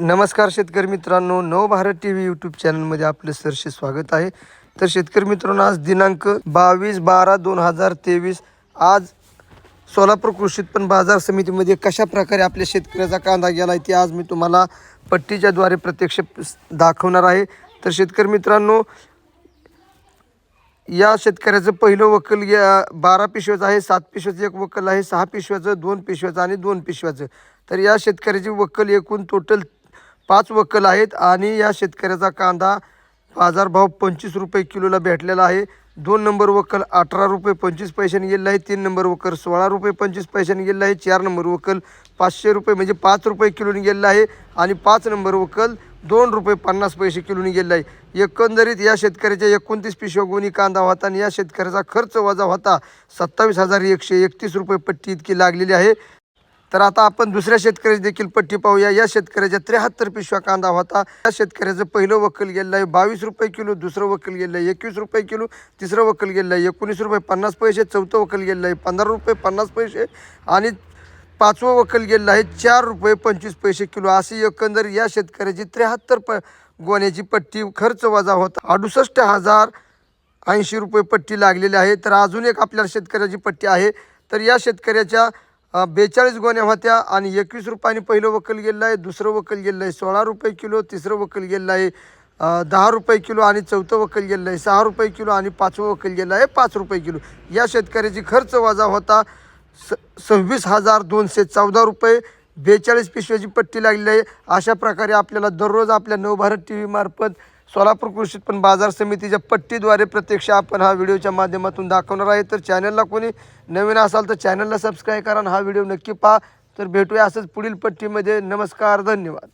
नमस्कार शेतकरी मित्रांनो नवभारत टी व्ही यूट्यूब चॅनलमध्ये आपलं सरसे स्वागत आहे. तर शेतकरी मित्रांनो आज दिनांक बावीस बारा दोन हजार तेवीस आज सोलापूर कृषी उत्पन्न बाजार समितीमध्ये कशा प्रकारे आपल्या शेतकऱ्याचा कांदा गेला आहे ते आज मी तुम्हाला पट्टीच्याद्वारे प्रत्यक्ष दाखवणार आहे. तर शेतकरी मित्रांनो या शेतकऱ्याचं पहिलं वकल या बारा पिशव्याचं आहे सात पिशव्याचं एक वकल आहे सहा पिशव्याचं दोन पिशव्याचं आणि दोन पिशव्याचं. तर या शेतकऱ्याची वकल एकूण टोटल पाच वक्कल आहेत आणि या शेतकऱ्याचा कांदा बाजारभाव पंचवीस रुपये किलोला भेटलेला आहे. दोन नंबर वक्कल अठरा रुपये पंचवीस पैशाने गेलेला आहे. तीन नंबर वक्कल सोळा रुपये पंचवीस पैशाने गेलेला आहे. चार नंबर वक्कल पाचशे रुपये म्हणजे पाच रुपये किलोने गेलेला आहे आणि पाच नंबर वक्कल दोन रुपये पन्नास पैसे किलोने गेलेला आहे. एकंदरीत या शेतकऱ्याच्या एकोणतीस पिशव्या गोणी कांदा होता आणि या शेतकऱ्याचा खर्च वजा होता सत्तावीस हजार एकशे एकतीस रुपये पट्टी इतकी लागलेली आहे. तर आता आपण दुसऱ्या शेतकऱ्याची देखील पट्टी पाहूया. या शेतकऱ्याच्या त्र्याहत्तर पिशव्या कांदा होता. या शेतकऱ्याचं पहिलं वकल गेलं आहे. बावीस रुपये किलो दुसरं वकल गेलं आहे. एकवीस रुपये किलो तिसरं वकल गेलं आहे. एकोणीस रुपये पन्नास पैसे चौथं वकल गेलं आहे. पंधरा रुपये पन्नास पैसे आणि पाचवं वकल गेलेलं आहे. चार रुपये पंचवीस पैसे किलो. अशी एकंदर या शेतकऱ्याची त्र्याहत्तर प गोण्याची पट्टी खर्च वजा होता. अडुसष्ट हजार ऐंशी रुपये पट्टी लागलेली आहे. तर अजून एक आपल्या शेतकऱ्याची पट्टी आहे. तर या शेतकऱ्याच्या बेचाळीस गोण्या होत्या आणि एकवीस रुपयाने पहिलं वकल गेलेलं आहे दुसरं वकल गेलेलं आहे सोळा रुपये किलो तिसरं वकल गेलेलं आहे दहा रुपये किलो आणि चौथं वकल गेलेलं आहे सहा रुपये किलो आणि पाचवं वकल गेलं आहे पाच रुपये किलो. या शेतकऱ्याची खर्च वजा होता स सव्वीस हजार दोनशे चौदा रुपये. बेचाळीस पिशव्याची पट्टी लागलेली आहे. अशा प्रकारे आपल्याला दररोज आपल्या नवभारत टी व्हीमार्फत सोलापूर कृषी उत्पन्न बाजार समितीच्या पट्टीद्वारे प्रत्यक्ष आपण हा व्हिडिओच्या माध्यमातून दाखवणार आहे. तर चॅनलला कोणी नवीन असाल तर चॅनलला सबस्क्राईब करा हा व्हिडिओ नक्की पहा. तर भेटूया असंच पुढील पट्टीमध्ये. नमस्कार धन्यवाद.